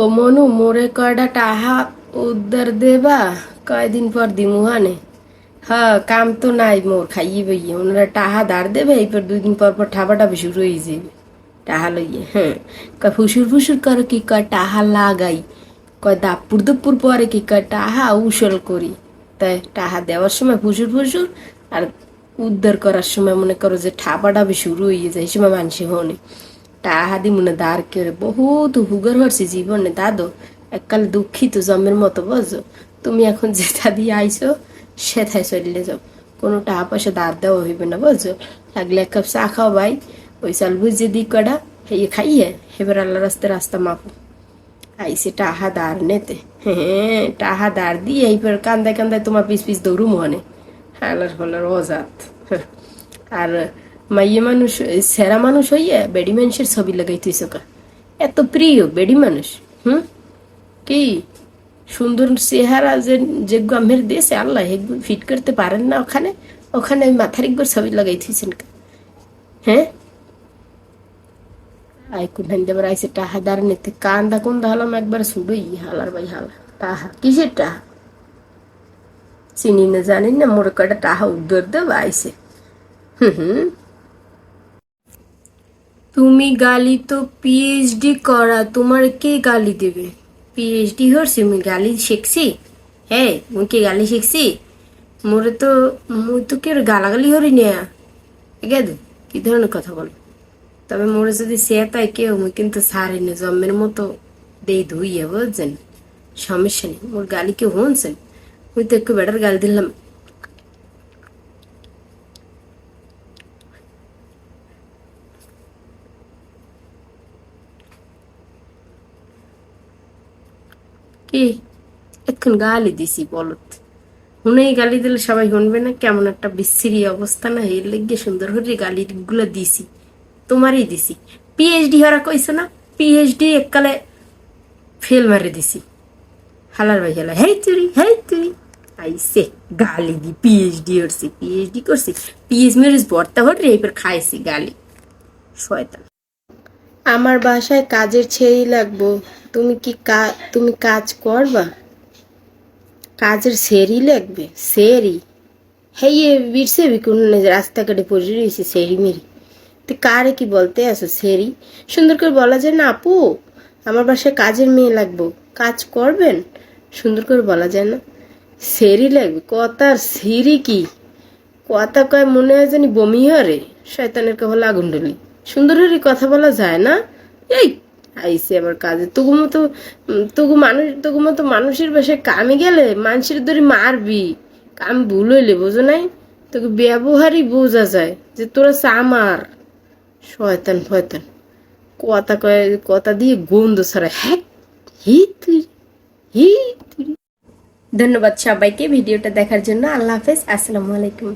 ও মনু, মোরে কয়টা টাহা উদ্ধার দেবা? কয়দিন পর দিমুহানে হ্যাঁ কাম তো নাই মোর, খাইয়ে বইয়ে। ওনারা টাহা দাঁড় দেবে, এরপর দুই দিন পর পর ঠাবাটাবে শুরু হয়ে যাবে টাহা লইয়ে হ্যাঁ। কয় ফুসুর ফুসুর করে কি কয় টাহা লাগাই। কয় দাপুর দুপুর পরে কি কয় টাহা উসল করি। তাই টাহা দেওয়ার সময় ফুসুর ফুসুর আর উদ্ধার করার সময় মনে করো যে ঠাপাটাবে শুরু হয়ে যায় সময় মানুষ হনে টাহা দি মনে দাঁড় করে বহুত হুগর হরছি জীবনে দাদো এককাল দুঃখিত জমের মতো বুঝো তুমি এখন যেটা দিয়ে আইছো সেথায় চললে যাও কোনো টাকা পয়সা দাঁড় দেওয়া হইবে না বুঝছ লাগলে এক কাপ চা খাও ভাই ওই চাল বুঝে দিই কটা হেয়ে খাইয়ে এবার আল্লাহ রাস্তা রাস্তা মাপো আইসে টাহা দাঁড় নেতে হ্যাঁ টাহা দাঁড় দিয়ে এইবার কান্দায় কান্দায় তোমার পিস পিস দৌড়ু মনে হালার হলার অজাত। আর মাইয়ে মানুষ, সেরা মানুষ হইয়া বেডি মানুষের ছবি লাগাই তুই কা এত প্রিয় বেডি মানুষ, হুম? কি? সুন্দর চেহারা যে যে গ্রামের দেশে আল্লাহ হেগুলো ফিট করতে পারেন না ওখানে ওখানে মাথার একবার ছবি লাগাই থুইছেন কা? হ্যাঁ? আই কুন্হান দেবার আইসে টাহা দাঁড় নিতে কান্দা কুন্দা হলাম একবার শুডুই হালার ভাই হালা। টাহা, কিসের টাহা? চিনি না জানি না, মোর কটা টাহা উদ্ধার দেব আইসে হুম হুম। তুমি গালি তো পিএইচডি করা, তোমার কে গালি দেবে? পিএইচডি হরছি, মুই গালি শিখছি? হ্যাঁ মুই কি গালি শিখছি? মোরে তো, মুই তো কেউ গালাগালি হরি না। গেদু কি ধরনের কথা বল? তবে মোরে যদি সে তাই কেউ, মুই কিন্তু সারি না জন্মের মতো দেই ধুইয়ে, বুঝছেন? সমস্যা নেই, মোর গালি কেউ হনছেন? মুই তো একটু বেটার গালি দিলাম। কি এখন গালি দিছি বলত। হুনেই গালি দিলে সবাই শুনবে না, কেমন একটা বিচ্ছিরি অবস্থা না, এর লেগে সুন্দর করে গালি গুলো দিছি, তোমারই দিছি। পিএইচডি হরা কইছো না পিএইচডি এককালে ফেল মারে দিছি। হালার ভাই হালা, হেই তুই হেই তুই আইসে, গালি দি পিএইচডি করছি পিএইচডি করছি পিএইচ মেরিজ বর্তা হট রে এবার খাইছি গালি। শয়তান। আমার বাসায় কাজের ছেড়েই লাগবো। তুমি কি তুমি কাজ করবা? কাজের সেরি লাগবে সেরি হেয়ে বিরসে বিকুন রাস্তাঘাটে পড়ে রয়েছে সেরি মেরি। তুই কারে কি বলতে আসো সেরি সুন্দর করে বলা যায় না, আপু? আমার বাসায় কাজের মেয়ে লাগবো। কাজ করবেন? সুন্দর করে বলা যায় না। সেরি লাগবে, কথার সিরি কি? কথা কয় মনে হয় জানি বমি হরে। শয়তানের কহল আগুন ডলি সুন্দর করে কথা বলা যায় না? এই আইসে আমার কাজে। তবু মতো তবু মানুষ তবু মতো মানুষের বাসায় কামে গেলে মানুষের ধরে মারবি। কাম ভুল হইলে বোঝো নাই? তোকে ব্যবহারই বোঝা যায় যে তোরা চামার শয়তান, ফয়তান। কথা কয়, কথা দিয়ে গন্ধ ছাড়া হ্যাঁ হি তুই হি তুই ধন্যবাদ সবাইকে ভিডিওটা দেখার জন্য। আল্লাহ হাফেজ। আসসালামু আলাইকুম।